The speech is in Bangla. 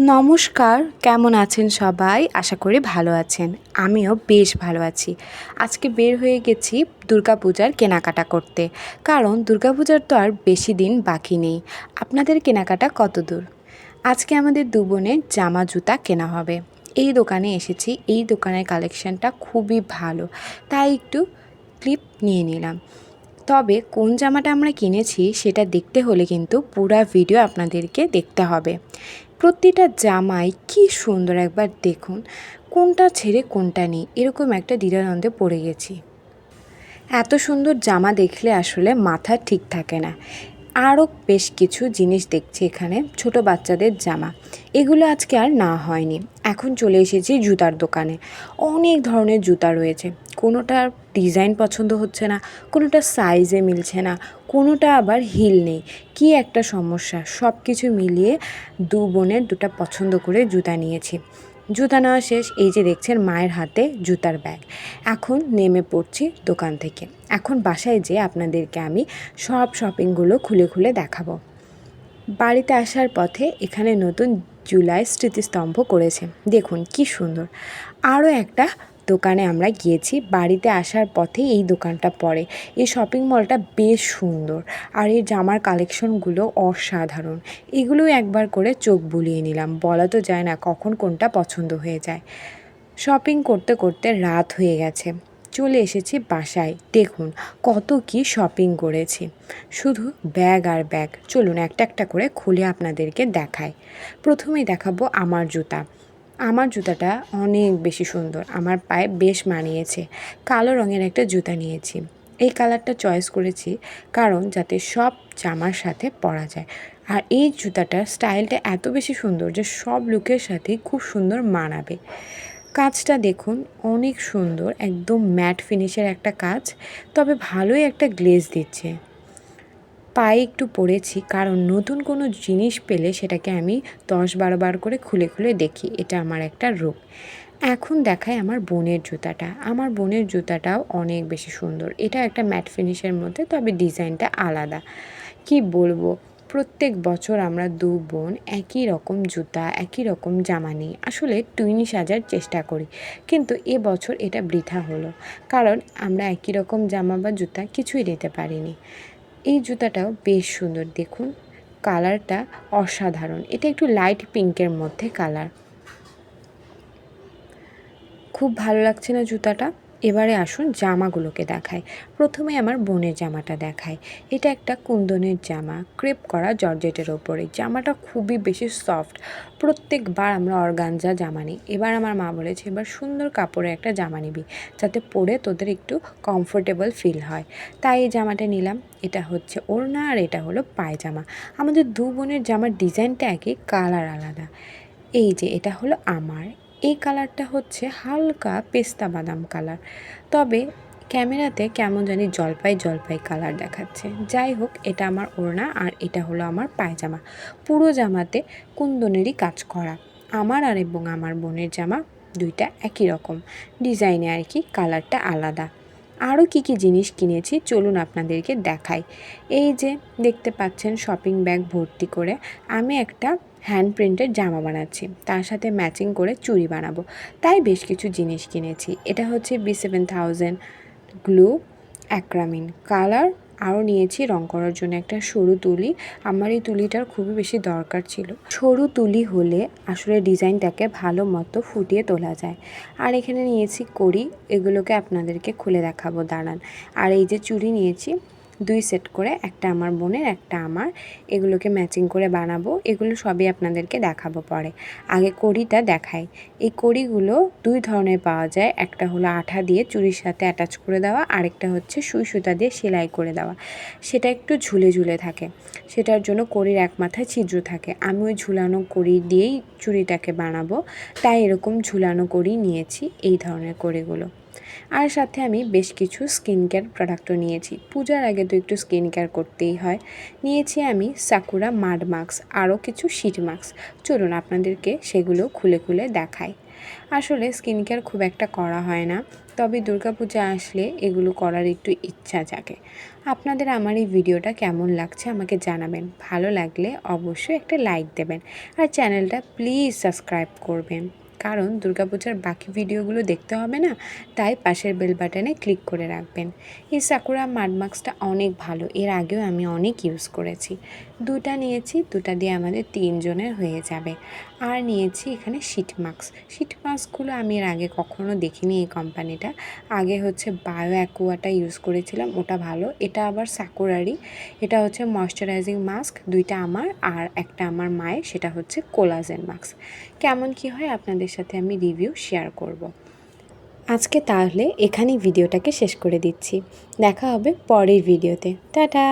নমস্কার, কেমন আছেন সবাই? আশা করি ভালো আছেন। আমিও বেশ ভালো আছি। আজকে বের হয়ে গেছি দুর্গাপূজার কেনাকাটা করতে। কারণ দুর্গাপূজার তো আর বেশি দিন বাকি নেই। আপনাদের কেনাকাটা কত দূর? আজকে আমাদের দু জামা জুতা কেনা হবে। এই দোকানে এসেছি। এই দোকানের কালেকশনটা খুবই ভালো। তাই একটু ক্লিপ নিয়ে নিলাম। তবে কোন জামাটা আমরা কিনেছি সেটা দেখতে হলে কিন্তু পুরো ভিডিও আপনাদেরকে দেখতে হবে। প্রতিটা জামাই কি সুন্দর একবার দেখুন, কোনটা ছেড়ে কোনটা নেই, এরকম একটা দ্বিধাদ্বন্দ্বে পড়ে গেছি। এত সুন্দর জামা দেখলে আসলে মাথা ঠিক থাকে না। আরও বেশ কিছু জিনিস দেখছি এখানে, ছোট বাচ্চাদের জামা। এগুলো আজকে আর না হয়নি। এখন চলে এসেছি জুতার দোকানে। অনেক ধরনের জুতা রয়েছে। কোনোটার ডিজাইন পছন্দ হচ্ছে না, কোনোটা সাইজে মিলছে না, কোনোটা আবার হিল নেই। কি একটা সমস্যা সব কিছু মিলিয়ে দু বোনের দুটা পছন্দ করে জুতা নিয়েছি। জুতা নেওয়া শেষ, এই যে দেখছেন মায়ের হাতে জুতার ব্যাগ এখন নেমে পড়ছি দোকান থেকে। এখন বাসায় যেয়ে আপনাদেরকে আমি সব শপিংগুলো খুলে খুলে দেখাবো। বাড়িতে আসার পথে এখানে নতুন জুলাই স্মৃতিস্তম্ভ করেছে। দেখুন কি সুন্দর। আরও একটা দোকানে আমরা গিয়েছি। বাড়িতে আসার পথে এই দোকানটা পড়ে। এই শপিং মলটা বেশ সুন্দর। আর এই জামার কালেকশনগুলো অসাধারণ। এগুলো একবার করে চোখ বুলিয়ে নিলাম। বলা তো যায় না কখন কোনটা পছন্দ হয়ে যায়। শপিং করতে করতে রাত হয়ে গেছে। চলে এসেছি বাসায়। দেখুন কত কি শপিং করেছি। শুধু ব্যাগ আর ব্যাগ চলুন একটা একটা করে খুলে আপনাদেরকে দেখাই। প্রথমেই দেখাবো আমার জুতা। আমার জুতাটা অনেক বেশি সুন্দর। আমার পায়ে বেশ মানিয়েছে। কালো রঙের একটা জুতা নিয়েছি। এই কালারটা চয়েস করেছি কারণ যাতে সব জামার সাথে পরা যায়। আর এই জুতাটার স্টাইলটা এত বেশি সুন্দর যে সব লুকের সাথেই খুব সুন্দর মানাবে। কাজটা দেখুন, অনেক সুন্দর, একদম ম্যাট ফিনিশের একটা কাজ, তবে ভালোই একটা গ্লেজ দিচ্ছে। পায়ে একটু পড়েছি, কারণ নতুন কোনো জিনিস পেলে সেটাকে আমি দশ বারো বার করে খুলে খুলে দেখি, এটা আমার একটা রোগ এখন দেখায় আমার বোনের জুতাটা। আমার বোনের জুতাটাও অনেক বেশি সুন্দর। এটা একটা ম্যাট ফিনিশের মধ্যে, তবে ডিজাইনটা আলাদা। কি বলব? প্রত্যেক বছর আমরা দু বোন একই রকম জুতা, একই রকম জামা নিই। আসলে টুইনি সাজার চেষ্টা করি, কিন্তু এ বছর এটা বৃথা হলো। কারণ আমরা একই রকম জামা বা জুতা কিছুই নিতে পারিনি। এই জুতাটাও বেশ সুন্দর, দেখুন। কালারটা অসাধারণ। এটা একটু লাইট পিঙ্কের মধ্যে কালার খুব ভালো লাগছে না জুতাটা। এবারে আসুন জামাগুলোকে দেখায় প্রথমে আমার বোনের জামাটা দেখায় এটা একটা কুন্দনের জামা, ক্রেপ করা জর্জেটের ওপরে। জামাটা খুবই বেশি সফট। প্রত্যেকবার আমরা অর্গানজা জামা নিই। এবার আমার মা বলেছে, এবার সুন্দর কাপড়ে একটা জামা নিবি, যাতে পরে তোদের একটু কমফোর্টেবল ফিল হয়। তাই এই জামাটা নিলাম। এটা হচ্ছে ওড়না আর এটা হলো পায়জামা। আমাদের দু বোনের জামার ডিজাইনটা একই, কালার আলাদা। এই যে, এটা হলো আমার। এই কালারটা হচ্ছে হালকা পেস্তা বাদাম কালার। তবে ক্যামেরাতে কেমন জানি জলপাই জলপাই কালার দেখাচ্ছে। যাই হোক, এটা আমার ওড়না আর এটা হলো আমার পায়জামা। পুরো জামাতে কুন্দনেরই কাজ করা। আমার আর এবং আমার বোনের জামা দুইটা একই রকম। ডিজাইনে আর কি কালারটা আলাদা। আরও কী কী জিনিস কিনেছি চলুন আপনাদেরকে দেখাই। এই যে দেখতে পাচ্ছেন শপিং ব্যাগ ভর্তি করে, আমি একটা হ্যান্ড প্রিন্টের জামা বানাচ্ছি। তার সাথে ম্যাচিং করে চুড়ি বানাবো। তাই বেশ কিছু জিনিস কিনেছি। এটা হচ্ছে বি সেভেন থাউজেন্ড গ্লু অ্যাক্রামিন কালার আরও নিয়েছি রং করার জন্য। একটা সরু তুলি। আমার এই তুলিটার খুবই বেশি দরকার ছিল। সরু তুলি হলে আসলে ডিজাইনটাকে ভালো মতো ফুটিয়ে তোলা যায়। আর এখানে নিয়েছি কড়ি। এগুলোকে আপনাদেরকে খুলে দেখাবো। দাঁড়ান। আর এই যে চুড়ি নিয়েছি দুই সেট করে, একটা আমার বোনের, একটা আমার। এগুলোকে ম্যাচিং করে বানাবো। এগুলো সবই আপনাদেরকে দেখাবো পরে। আগে কড়িটা দেখাই। এই কড়িগুলো দুই ধরনের পাওয়া যায়। একটা হলো আঠা দিয়ে চুরির সাথে অ্যাটাচ করে দেওয়া, আরেকটা হচ্ছে সুই সুতা দিয়ে সেলাই করে দেওয়া। সেটা একটু ঝুলে ঝুলে থাকে। সেটার জন্য কড়ির এক মাথায় ছিদ্র থাকে। আমি ওই ঝুলানো কড়ি দিয়েই চুড়িটাকে বানাবো। তাই এরকম ঝুলানো কড়ি নিয়েছি, এই ধরনের কড়িগুলো। আর সাথে আমি বেশ কিছু স্কিন কেয়ার প্রোডাক্টও নিয়েছি। পূজার আগে তো একটু স্কিন কেয়ার করতেই হয়। নিয়েছি আমি সাকুরা মাড মাস্ক, আরও কিছু শিট মাস্ক। চলুন আপনাদেরকে সেগুলো খুলে খুলে দেখাই। আসলে স্কিন কেয়ার খুব একটা করা হয় না, তবে দুর্গাপূজা আসলে এগুলো করার একটু ইচ্ছা জাগে। আপনাদের আমার এই ভিডিওটা কেমন লাগছে আমাকে জানাবেন। ভালো লাগলে অবশ্যই একটা লাইক দেবেন। আর চ্যানেলটা প্লিজ সাবস্ক্রাইব করবেন। কারণ দুর্গাপূজার বাকি ভিডিওগুলো দেখতে হবে না, তাই পাশের বেল বাটনে ক্লিক করে রাখবেন। এই সাকুরা মাড অনেক ভালো, এর আগেও আমি অনেক ইউজ করেছি। দুটা নিয়েছি, দুটা দিয়ে আমাদের তিনজনের হয়ে যাবে। আর নিয়েছি এখানে শিট মাস্ক শিট মাস্কগুলো আমি এর আগে কখনো দেখিনি এই কোম্পানিটা। আগে হচ্ছে বায়ো অ্যাকোয়াটা ইউজ করেছিলাম, ওটা ভালো। এটা আবার সাকুরারই এটা হচ্ছে ময়শ্চারাইজিং মাস্ক দুইটা আমার আর একটা আমার মায়ের, সেটা হচ্ছে কোলাজেন মাস্ক কেমন কি হয় আপনাদের সাথে আমি রিভিউ শেয়ার করব। আজকে তাহলে এখানেই ভিডিওটাকে শেষ করে দিচ্ছি। দেখা হবে পরের ভিডিওতে টাটা!